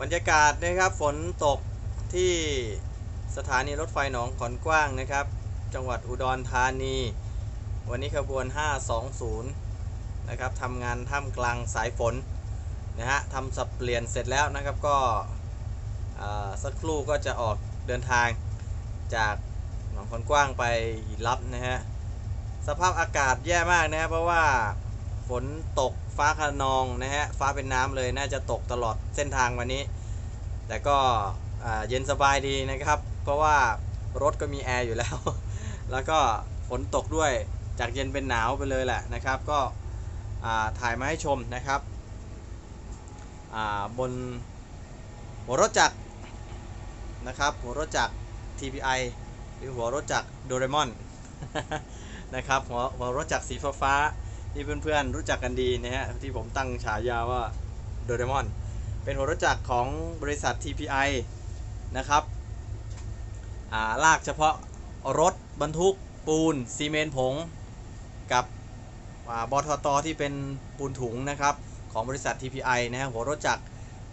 บรรยากาศนะครับฝนตกที่สถานีรถไฟหนองขอนกว้างนะครับ จังหวัดอุดรธานี วันนี้ขบวน 520 นะครับทำงานท่ามกลางสายฝนนะฮะทำสับเปลี่ยนเสร็จแล้วนะครับก็สักครู่ก็จะออกเดินทางจากหนองขอนกว้างไปหินลับนะฮะสภาพอากาศแย่มากนะฮะเพราะว่า ฝนตกฟ้าคะนองนะฮะฟ้าเป็นน้ำเลยน่าจะตกตลอดเส้นทางวันนี้ แต่ก็เย็นสบายดีนะครับ เพราะว่ารถก็มีแอร์อยู่แล้ว แล้วก็ฝนตกด้วยจากเย็นเป็นหนาวไปเลยแหละนะครับ ก็ถ่ายมาให้ชมนะครับบนหัวรถจักรนะครับหัวรถจักร TPI หรือหัวรถจักรโดเรมอนนะครับหัวหัวรถจักรสีฟ้าฟา ที่เพื่อนๆรู้จักกันดีนะฮะที่ผมตั้งฉายาว่าโดเรมอน เป็นหัวรถจักรของบริษัท TPI นะครับอ่าลากเฉพาะรถบรรทุกปูนซีเมนต์ผง กับอ่าบทตที่เป็นปูนถุงนะครับของบริษัท TPI นะฮะหัวรถจักร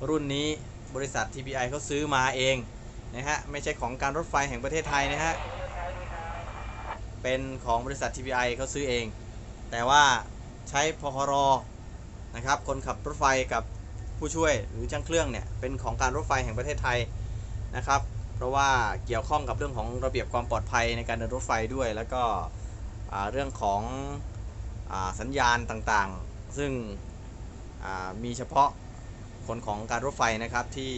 รุ่นนี้บริษัท TPI เขาซื้อมาเองนะฮะไม่ใช่ของการรถไฟแห่งประเทศไทยนะฮะเป็นของบริษัท TPI เขาซื้อเอง แต่ว่าใช้พครนะครับ คนขับรถไฟกับผู้ช่วยหรือช่างเครื่องเนี่ยเป็นของการรถไฟแห่งประเทศไทยนะครับ เพราะว่าเกี่ยวข้องกับเรื่องของระเบียบความปลอดภัยในการเดินรถไฟด้วย แล้วก็เรื่องของอสัญญาณต่างๆ ซึ่งมีเฉพาะคนของการรถไฟนะครับที่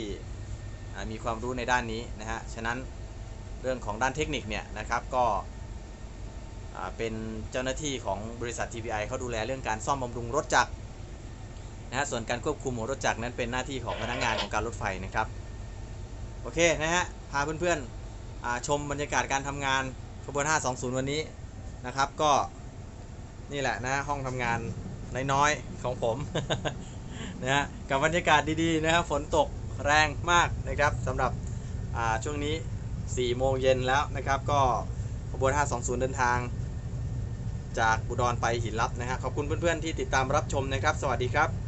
มีความรู้ในด้านนี้นะฮะ ฉะนั้นเรื่องของด้านเทคนิคเนี่ยนะครับก็ เป็นเจ้าหน้าที่ของบริษัท TPI เขาดูแลเรื่องการซ่อมบำรุงรถจักรนะฮะส่วนการควบคุมของรถจักรนั้นเป็นหน้าที่ของพนักงานของการรถไฟนะครับโอเคนะฮะพาเพื่อนๆชมบรรยากาศการทำงานขบวน 520 วันนี้นะครับก็นี่แหละนะฮะห้องทำงานน้อยๆของผมนะฮะกับบรรยากาศดีๆนะครับฝนตกแรงมากนะครับสำหรับช่วงนี้ 4 โมงเย็นแล้วนะครับ ก็ขบวน 520 เดินทาง จากอุดรไปหินลับนะฮะขอบคุณเพื่อนๆที่ติดตามรับชมนะครับ สวัสดีครับ